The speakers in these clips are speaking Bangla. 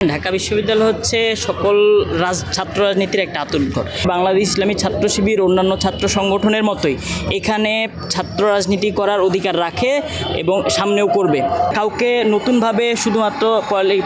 ঢাকা বিশ্ববিদ্যালয় হচ্ছে সকল রাজ ছাত্র রাজনীতির একটা আতুরঘর বাংলাদেশ ইসলামী ছাত্র শিবির, অন্যান্য ছাত্র সংগঠনের মতোই এখানে ছাত্র রাজনীতি করার অধিকার রাখে এবং সামনেও করবে। কাউকে নতুনভাবে শুধুমাত্র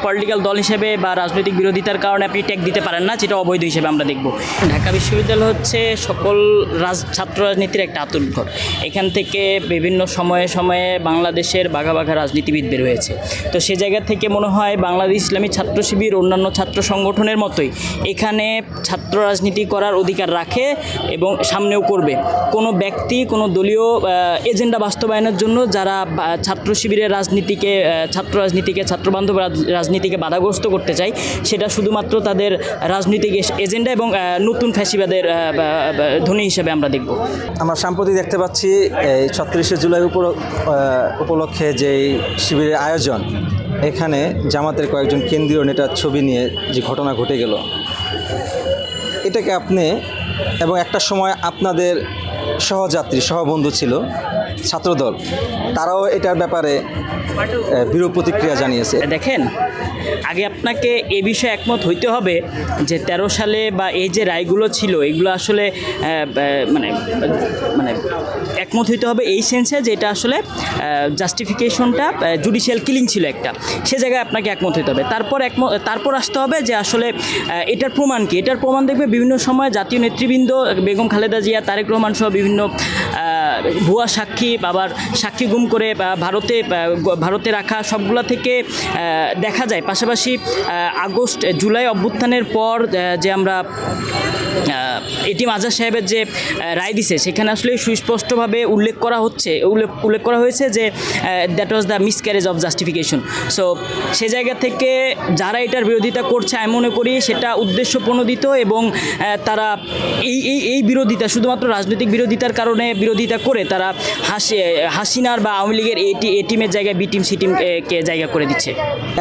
পলিটিক্যাল দল হিসেবে বা রাজনৈতিক বিরোধিতার কারণে আপনি ট্যাগ দিতে পারেন না, যেটা অবৈধ হিসেবে আমরা দেখব। ঢাকা বিশ্ববিদ্যালয় হচ্ছে সকল রাজ, ছাত্র রাজনীতির একটা আতুরঘর এখান থেকে বিভিন্ন সময়ে সময়ে বাংলাদেশের বাঘা বাঘা রাজনীতিবিদ বের হয়েছে। তো সে জায়গা থেকে মনে হয় বাংলাদেশ ইসলামী ছাত্র শিবির অন্যান্য ছাত্র সংগঠনের মতোই। এখানে ছাত্র রাজনীতি করার অধিকার রাখে এবং সামনেও করবে। কোনো ব্যক্তি, কোনো দলীয় এজেন্ডা বাস্তবায়নের জন্য যারা ছাত্র শিবিরের রাজনীতিকে ছাত্র রাজনীতিকে ছাত্রবান্ধব রাজ- রাজনীতিকে বাধাগ্রস্ত করতে চায়, সেটা শুধুমাত্র তাদের রাজনৈতিক এজেন্ডা এবং নতুন ফ্যাসিবাদের ধ্বনি হিসেবে আমরা দেখব। আমরা সাম্প্রতি দেখতে পাচ্ছি ছত্রিশে জুলাই উপলক্ষে যে শিবিরের আয়োজন এখানে জামাতের কয়েকজন কেন্দ্রীয় নেতার ছবি নিয়ে যে ঘটনা ঘটে গেল। এটাকে আপনি এবং একটা সময় আপনাদের সহযাত্রী, সহবন্ধু ছিল, ছাত্রদল। তারাও এটার ব্যাপারে বিরূপ প্রতিক্রিয়া জানিয়েছে। দেখেন, আগে আপনাকে এ বিষয়ে একমত হইতে হবে যে তেরো সালে বা এই যে রায়গুলো ছিল, এগুলো আসলে মানে মানে একমত হইতে হবে এই সেন্সে যে এটা আসলে জাস্টিফিকেশনটা জুডিশিয়াল কিলিং ছিল একটা। সে জায়গায় আপনাকে একমত হইতে হবে। তারপর একমত, তারপর আসতে হবে যে আসলে এটার প্রমাণ কি? এটার প্রমাণ দেখবে বিভিন্ন সময় জাতীয় নেতৃবৃন্দ, বেগম খালেদা জিয়া, তারেক রহমান সহ বিভিন্ন ভুয়া সাক্ষী বাবার সাক্ষী গুম করে ভারতে ভারতে রাখা সবগুলা থেকে দেখা যায়। পাশাপাশি আগস্ট, জুলাই অভ্যুত্থানের পর যে আমরা এটিম আজাদ সাহেবের যে রায় দিছে, সেখানে আসলে সুস্পষ্টভাবে উল্লেখ করা হচ্ছে, উল্লেখ উল্লেখ করা হয়েছে যে that was the miscarriage of justification so সে জায়গা থেকে যারা এটার বিরোধিতা করছে, আমি মনে করি সেটা উদ্দেশ্য প্রণোদিত এবং তারা এই এই এই বিরোধিতা, শুধুমাত্র রাজনৈতিক বিরোধিতার কারণে বিরোধিতা করে তারা হাসি, হাসিনার বা আওয়ামী লীগের এটি এ টিমের জায়গায় বি টিম সি টিম কে জায়গা করে দিচ্ছে।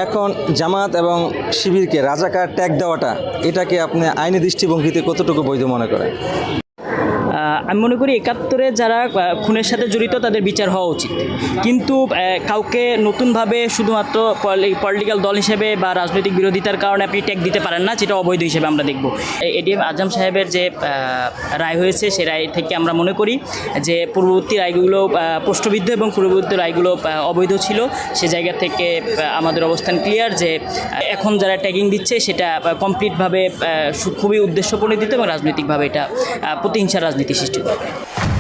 এখন জামাত এবং শিবিরকে রাজাকার ট্যাগ দেওয়াটা, এটাকে আপনি আইনি দৃষ্টিভঙ্গিতে কতটুকু বৈধ মনে করেন? আমি মনে করি একাত্তরে যারা খুনের সাথে জড়িত, তাদের বিচার হওয়া উচিত। কিন্তু কাউকে নতুনভাবে শুধুমাত্র পলিটিক্যাল দল হিসেবে বা রাজনৈতিক বিরোধিতার কারণে আপনি ট্যাগ দিতে পারেন না, যেটা অবৈধ হিসেবে আমরা দেখব। এডিএম আজম সাহেবের যে রায় হয়েছে, সে রায় থেকে আমরা মনে করি যে, পূর্ববর্তী রায়গুলো প্রশ্নবিদ্ধ এবং পূর্ববর্তী রায়গুলো অবৈধ ছিল। সে জায়গা থেকে আমাদের অবস্থান ক্লিয়ার যে, এখন যারা ট্যাগিং দিচ্ছে, সেটা কমপ্লিটভাবে খুবই উদ্দেশ্য উদ্দেশ্যপ্রণোদিত এবং রাজনৈতিকভাবে এটা প্রতিহিংসা রাজনীতি। সৃষ্টি করে